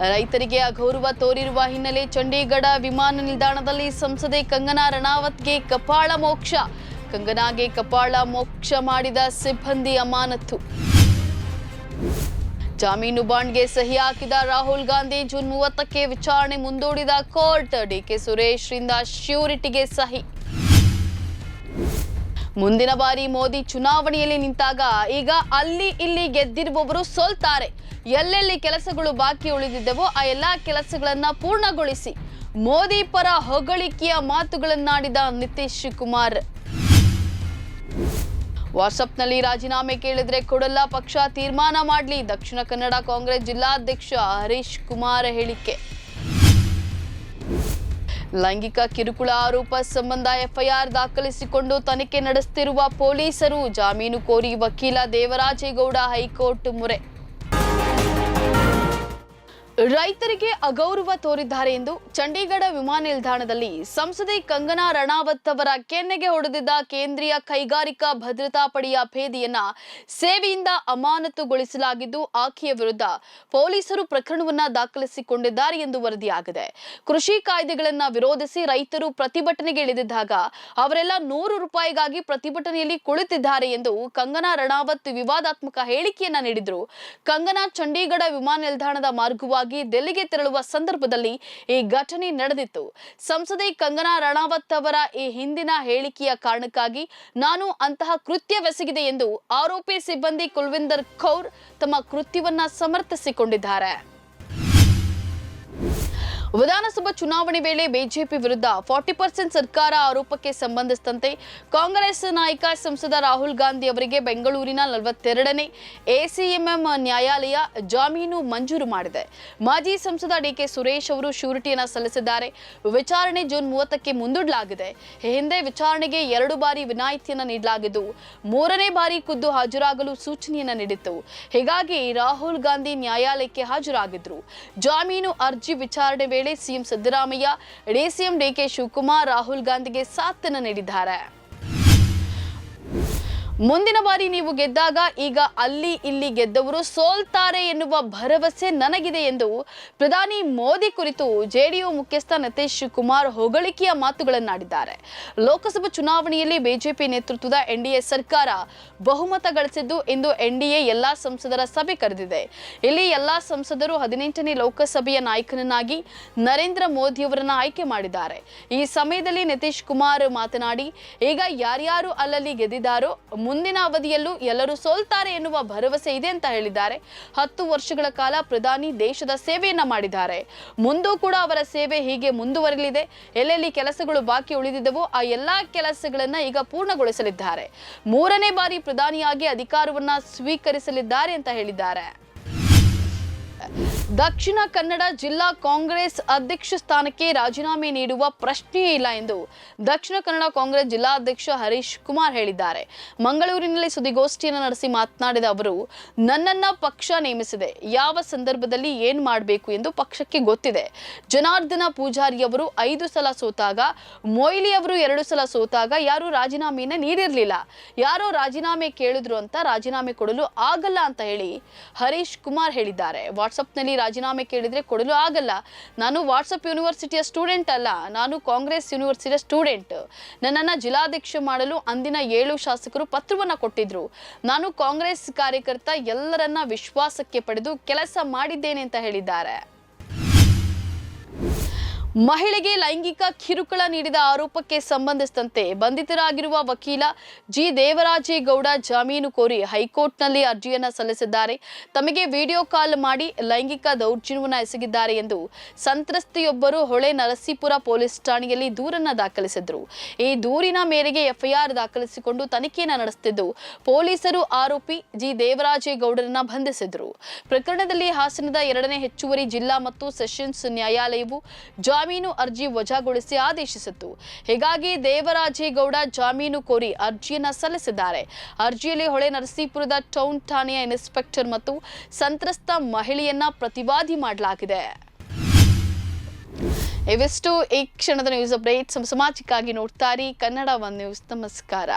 ರೈತರಿಗೆ ಅಗೌರವ ತೋರಿರುವ ಹಿನ್ನೆಲೆ ಚಂಡೀಗಢ ವಿಮಾನ ನಿಲ್ದಾಣದಲ್ಲಿ ಸಂಸದೆ ಕಂಗನಾ ರಣಾವತ್ಗೆ ಕಪಾಳ ಮೋಕ್ಷ. ಕಂಗನಾಗೆ ಕಪಾಳ ಮೋಕ್ಷ ಮಾಡಿದ ಸಿಬ್ಬಂದಿ ಅಮಾನತು ಜಾಮೀನು ಬಾಂಡ್ಗೆ ಸಹಿ ಹಾಕಿದ ರಾಹುಲ್ ಗಾಂಧಿ ಜೂನ್ ಮೂವತ್ತಕ್ಕೆ ವಿಚಾರಣೆ ಮುಂದೂಡಿದ ಕೋರ್ಟ್ ಡಿಕೆ ಸುರೇಶ್ ರಿಂದ ಶ್ಯೂರಿಟಿಗೆ ಸಹಿ. ಮುಂದಿನ ಬಾರಿ ಮೋದಿ ಚುನಾವಣೆಯಲ್ಲಿ ನಿಂತಾಗ ಈಗ ಅಲ್ಲಿ ಇಲ್ಲಿ ಗೆದ್ದಿರುವವರು ಸೋಲ್ತಾರೆ. ಎಲ್ಲೆಲ್ಲಿ ಕೆಲಸಗಳು ಬಾಕಿ ಉಳಿದಿದ್ದವೋ ಆ ಎಲ್ಲಾ ಕೆಲಸಗಳನ್ನ ಪೂರ್ಣಗೊಳಿಸಿ. ಮೋದಿ ಪರ ಹೊಗಳಿಕೆಯ ಮಾತುಗಳನ್ನಾಡಿದ ನಿತೀಶ್ ಕುಮಾರ್. ವಾಟ್ಸಪ್ನಲ್ಲಿ ರಾಜೀನಾಮೆ ಕೇಳಿದ್ರೆ ಕೊಡಲ್ಲ ಪಕ್ಷ ತೀರ್ಮಾನ ಮಾಡಲಿ. ದಕ್ಷಿಣ ಕನ್ನಡ ಕಾಂಗ್ರೆಸ್ ಜಿಲ್ಲಾಧ್ಯಕ್ಷ ಹರೀಶ್ ಕುಮಾರ್ ಹೇಳಿಕೆ. ಲೈಂಗಿಕ ಕಿರುಕುಳ ಆರೋಪ ಸಂಬಂಧ ಎಫ್ಐಆರ್ ದಾಖಲಿಸಿಕೊಂಡು ತನಿಖೆ ನಡೆಸುತ್ತಿರುವ ಪೊಲೀಸರು ಜಾಮೀನು ಕೋರಿ ವಕೀಲ ದೇವರಾಜೇಗೌಡ ಹೈಕೋರ್ಟ್ ಮೊರೆ. ರೈತರಿಗೆ ಅಗೌರವ ತೋರಿದ್ದಾರೆ ಎಂದು ಚಂಡೀಗಢ ವಿಮಾನ ನಿಲ್ದಾಣದಲ್ಲಿ ಸಂಸದೆ ಕಂಗನಾ ರಣಾವತ್ ಅವರ ಕೆನ್ನೆಗೆ ಹೊಡೆದಿದ್ದ ಕೇಂದ್ರೀಯ ಕೈಗಾರಿಕಾ ಭದ್ರತಾ ಪಡೆಯ ಭೇದಿಯನ್ನ ಸೇವೆಯಿಂದ ಅಮಾನತುಗೊಳಿಸಲಾಗಿದ್ದು, ಆಕೆಯ ವಿರುದ್ಧ ಪೊಲೀಸರು ಪ್ರಕರಣವನ್ನ ದಾಖಲಿಸಿಕೊಂಡಿದ್ದಾರೆ ಎಂದು ವರದಿಯಾಗಿದೆ. ಕೃಷಿ ಕಾಯ್ದೆಗಳನ್ನ ವಿರೋಧಿಸಿ ರೈತರು ಪ್ರತಿಭಟನೆಗೆ ಇಳಿದಿದ್ದಾಗ ಅವರೆಲ್ಲ ನೂರು ರೂಪಾಯಿಗಾಗಿ ಪ್ರತಿಭಟನೆಯಲ್ಲಿ ಕುಳಿತಿದ್ದಾರೆ ಎಂದು ಕಂಗನಾ ರಣಾವತ್ ವಿವಾದಾತ್ಮಕ ಹೇಳಿಕೆಯನ್ನ ನೀಡಿದ್ರು. ಕಂಗನಾ ಚಂಡೀಗಢ ವಿಮಾನ ನಿಲ್ದಾಣದ ಮಾರ್ಗವಾಗಿ ದೆಹಲಿಗೆ ತೆರಳುವ ಸಂದರ್ಭದಲ್ಲಿ ಈ ಘಟನೆ ನಡೆದಿತ್ತು. ಸಂಸದೆ ಕಂಗನಾ ರಣಾವತ್ ಅವರ ಈ ಹಿಂದಿನ ಹೇಳಿಕೆಯ ಕಾರಣಕ್ಕಾಗಿ ನಾನು ಅಂತಹ ಕೃತ್ಯವೆಸಗಿದೆ ಎಂದು ಆರೋಪಿ ಸಿಬ್ಬಂದಿ ಕುಲ್ವಿಂದರ್ ಕೌರ್ ತಮ್ಮ ಕೃತ್ಯವನ್ನ ಸಮರ್ಥಿಸಿಕೊಂಡಿದ್ದಾರೆ. ವಿಧಾನಸಭಾ ಚುನಾವಣೆ ವೇಳೆ ಬಿಜೆಪಿ ವಿರುದ್ಧ ಫಾರ್ಟಿ ಪರ್ಸೆಂಟ್ ಸರ್ಕಾರ ಆರೋಪಕ್ಕೆ ಸಂಬಂಧಿಸಿದಂತೆ ಕಾಂಗ್ರೆಸ್ ನಾಯಕ ಸಂಸದ ರಾಹುಲ್ ಗಾಂಧಿ ಅವರಿಗೆ ಬೆಂಗಳೂರಿನ ನಲವತ್ತೆರಡನೇ ಎಸಿಎಂಎಂ ನ್ಯಾಯಾಲಯ ಜಾಮೀನು ಮಂಜೂರು ಮಾಡಿದೆ. ಮಾಜಿ ಸಂಸದ ಡಿಕೆ ಸುರೇಶ್ ಅವರು ಶ್ಯೂರಿಟಿಯನ್ನು ಸಲ್ಲಿಸಿದ್ದಾರೆ. ವಿಚಾರಣೆ ಜೂನ್ ಮೂವತ್ತಕ್ಕೆ ಮುಂದೂಡಲಾಗಿದೆ. ಹಿಂದೆ ವಿಚಾರಣೆಗೆ ಎರಡು ಬಾರಿ ವಿನಾಯಿತಿಯನ್ನು ನೀಡಲಾಗಿದ್ದು, ಮೂರನೇ ಬಾರಿ ಖುದ್ದು ಹಾಜರಾಗಲು ಸೂಚನೆಯನ್ನ ನೀಡಿತ್ತು. ಹೀಗಾಗಿ ರಾಹುಲ್ ಗಾಂಧಿ ನ್ಯಾಯಾಲಯಕ್ಕೆ ಹಾಜರಾಗಿದ್ರು. ಜಾಮೀನು ಅರ್ಜಿ ವಿಚಾರಣೆ CM Siddaramaiah DCM DK Shivakumar Rahul ಗಾಂಧಿಗೆ ಸಾಥ್ ನೀಡಿದ್ದಾರೆ. ಮುಂದಿನ ಬಾರಿ ನೀವು ಗೆದ್ದಾಗ ಈಗ ಅಲ್ಲಿ ಇಲ್ಲಿ ಗೆದ್ದವರು ಸೋಲ್ತಾರೆ ಎನ್ನುವ ಭರವಸೆ ನನಗಿದೆ ಎಂದು ಪ್ರಧಾನಿ ಮೋದಿ ಕುರಿತು ಜೆಡಿಯು ಮುಖ್ಯಸ್ಥ ನಿತೀಶ್ ಕುಮಾರ್ ಹೊಗಳಿಕೆಯ ಮಾತುಗಳನ್ನಾಡಿದ್ದಾರೆ. ಲೋಕಸಭಾ ಚುನಾವಣೆಯಲ್ಲಿ ಬಿಜೆಪಿ ನೇತೃತ್ವದ ಎನ್ಡಿಎ ಸರ್ಕಾರ ಬಹುಮತ ಗಳಿಸಿದ್ದು ಇಂದು ಎನ್ಡಿಎ ಎಲ್ಲಾ ಸಂಸದರ ಸಭೆ ಕರೆದಿದೆ. ಇಲ್ಲಿ ಎಲ್ಲಾ ಸಂಸದರು ಹದಿನೆಂಟನೇ ಲೋಕಸಭೆಯ ನಾಯಕನನ್ನಾಗಿ ನರೇಂದ್ರ ಮೋದಿಯವರನ್ನ ಆಯ್ಕೆ ಮಾಡಿದ್ದಾರೆ. ಈ ಸಮಯದಲ್ಲಿ ನಿತೀಶ್ ಕುಮಾರ್ ಮಾತನಾಡಿ, ಈಗ ಯಾರ್ಯಾರು ಅಲ್ಲಲ್ಲಿ ಗೆದ್ದಿದ್ದಾರೋ ಮುಂದಿನ ಅವಧಿಯಲ್ಲೂ ಎಲ್ಲರೂ ಸೋಲ್ತಾರೆ ಎನ್ನುವ ಭರವಸೆ ಇದೆ ಅಂತ ಹೇಳಿದ್ದಾರೆ. ಹತ್ತು ವರ್ಷಗಳ ಕಾಲ ಪ್ರಧಾನಿ ದೇಶದ ಸೇವೆಯನ್ನ ಮಾಡಿದ್ದಾರೆ. ಮುಂದೂ ಕೂಡ ಅವರ ಸೇವೆ ಹೀಗೆ ಮುಂದುವರಿಲಿದೆ. ಎಲ್ಲೆಲ್ಲಿ ಕೆಲಸಗಳು ಬಾಕಿ ಉಳಿದಿದ್ದವೋ ಆ ಎಲ್ಲಾ ಕೆಲಸಗಳನ್ನ ಈಗ ಪೂರ್ಣಗೊಳಿಸಲಿದ್ದಾರೆ. ಮೂರನೇ ಬಾರಿ ಪ್ರಧಾನಿಯಾಗಿ ಅಧಿಕಾರವನ್ನ ಸ್ವೀಕರಿಸಲಿದ್ದಾರೆ ಅಂತ ಹೇಳಿದ್ದಾರೆ. ದಕ್ಷಿಣ ಕನ್ನಡ ಜಿಲ್ಲಾ ಕಾಂಗ್ರೆಸ್ ಅಧ್ಯಕ್ಷ ಸ್ಥಾನಕ್ಕೆ ರಾಜೀನಾಮೆ ನೀಡುವ ಪ್ರಶ್ನೆಯೇ ಇಲ್ಲ ಎಂದು ದಕ್ಷಿಣ ಕನ್ನಡ ಕಾಂಗ್ರೆಸ್ ಜಿಲ್ಲಾಧ್ಯಕ್ಷ ಹರೀಶ್ ಕುಮಾರ್ ಹೇಳಿದ್ದಾರೆ. ಮಂಗಳೂರಿನಲ್ಲಿ ಸುದ್ದಿಗೋಷ್ಠಿಯನ್ನು ನಡೆಸಿ ಮಾತನಾಡಿದ ಅವರು, ನನ್ನನ್ನ ಪಕ್ಷ ನೇಮಿಸಿದೆ. ಯಾವ ಸಂದರ್ಭದಲ್ಲಿ ಏನ್ ಮಾಡಬೇಕು ಎಂದು ಪಕ್ಷಕ್ಕೆ ಗೊತ್ತಿದೆ. ಜನಾರ್ದನ ಪೂಜಾರಿ ಅವರು ಐದು ಸಲ ಸೋತಾಗ, ಮೊಯ್ಲಿ ಅವರು ಎರಡು ಸಲ ಸೋತಾಗ ಯಾರು ರಾಜೀನಾಮೆಯನ್ನ ನೀಡಿರಲಿಲ್ಲ. ಯಾರೋ ರಾಜೀನಾಮೆ ಕೇಳಿದ್ರು ಅಂತ ರಾಜೀನಾಮೆ ಕೊಡಲು ಆಗಲ್ಲ ಅಂತ ಹೇಳಿ ಹರೀಶ್ ಕುಮಾರ್ ಹೇಳಿದ್ದಾರೆ. ವಾಟ್ಸಪ್ನಲ್ಲಿ ರಾಜೀನಾಮೆ ಕೇಳಿದ್ರೆ ಕೊಡಲು ಆಗಲ್ಲ. ನಾನು ವಾಟ್ಸಪ್ ಯೂನಿವರ್ಸಿಟಿಯ ಸ್ಟೂಡೆಂಟ್ ಅಲ್ಲ. ನಾನು ಕಾಂಗ್ರೆಸ್ ಯೂನಿವರ್ಸಿಟಿಯ ಸ್ಟೂಡೆಂಟ್. ನನ್ನನ್ನು ಜಿಲ್ಲಾಧ್ಯಕ್ಷ ಮಾಡಲು ಅಂದಿನ ಏಳು ಶಾಸಕರು ಪತ್ರವನ್ನ ಕೊಟ್ಟಿದ್ರು. ನಾನು ಕಾಂಗ್ರೆಸ್ ಕಾರ್ಯಕರ್ತ ಎಲ್ಲರನ್ನ ವಿಶ್ವಾಸಕ್ಕೆ ಪಡೆದು ಕೆಲಸ ಮಾಡಿದ್ದೇನೆ ಅಂತ ಹೇಳಿದ್ದಾರೆ. ಮಹಿಳೆಗೆ ಲೈಂಗಿಕ ಕಿರುಕುಳ ನೀಡಿದ ಆರೋಪಕ್ಕೆ ಸಂಬಂಧಿಸಿದಂತೆ ಬಂಧಿತರಾಗಿರುವ ವಕೀಲ ಜಿ ದೇವರಾಜೇಗೌಡ ಜಾಮೀನು ಕೋರಿ ಹೈಕೋರ್ಟ್ನಲ್ಲಿ ಅರ್ಜಿಯನ್ನು ಸಲ್ಲಿಸಿದ್ದಾರೆ. ತಮಗೆ ವಿಡಿಯೋ ಕಾಲ್ ಮಾಡಿ ಲೈಂಗಿಕ ದೌರ್ಜನ್ಯವನ್ನು ಎಸಗಿದ್ದಾರೆ ಎಂದು ಸಂತ್ರಸ್ತೆಯೊಬ್ಬರು ಹೊಳೆ ನರಸೀಪುರ ಪೊಲೀಸ್ ಠಾಣೆಯಲ್ಲಿ ದೂರನ್ನು ದಾಖಲಿಸಿದ್ರು. ಈ ದೂರಿನ ಮೇರೆಗೆ ಎಫ್ಐಆರ್ ದಾಖಲಿಸಿಕೊಂಡು ತನಿಖೆಯನ್ನು ನಡೆಸುತ್ತಿದ್ದು ಪೊಲೀಸರು ಆರೋಪಿ ಜಿ ದೇವರಾಜೇಗೌಡರನ್ನ ಬಂಧಿಸಿದ್ರು. ಪ್ರಕರಣದಲ್ಲಿ ಹಾಸನದ ಎರಡನೇ ಹೆಚ್ಚುವರಿ ಜಿಲ್ಲಾ ಮತ್ತು ಸೆಷನ್ಸ್ ನ್ಯಾಯಾಲಯವು ಜಾಮೀನು ಅರ್ಜಿ ವಜಾಗೊಳಿಸಿ ಆದೇಶಿಸಿತ್ತು. ಹೀಗಾಗಿ ದೇವರಾಜೇಗೌಡ ಜಾಮೀನು ಕೋರಿ ಅರ್ಜಿಯನ್ನ ಸಲ್ಲಿಸಿದ್ದಾರೆ. ಅರ್ಜಿಯಲ್ಲಿ ಹೊಳೆ ನರಸೀಪುರದ ಟೌನ್ ಠಾಣೆಯ ಇನ್ಸ್ಪೆಕ್ಟರ್ ಮತ್ತು ಸಂತ್ರಸ್ತ ಮಹಿಳೆಯನ್ನ ಪ್ರತಿವಾದಿ ಮಾಡಲಾಗಿದೆ. ಇವಿಷ್ಟು ಈ ಕ್ಷಣದ ನ್ಯೂಸ್ ಅಪ್ಡೇಟ್ ಸಮಾಜಕ್ಕಾಗಿ ನೋಡ್ತಾರೆ ಕನ್ನಡ ಒನ್ ನ್ಯೂಸ್. ನಮಸ್ಕಾರ.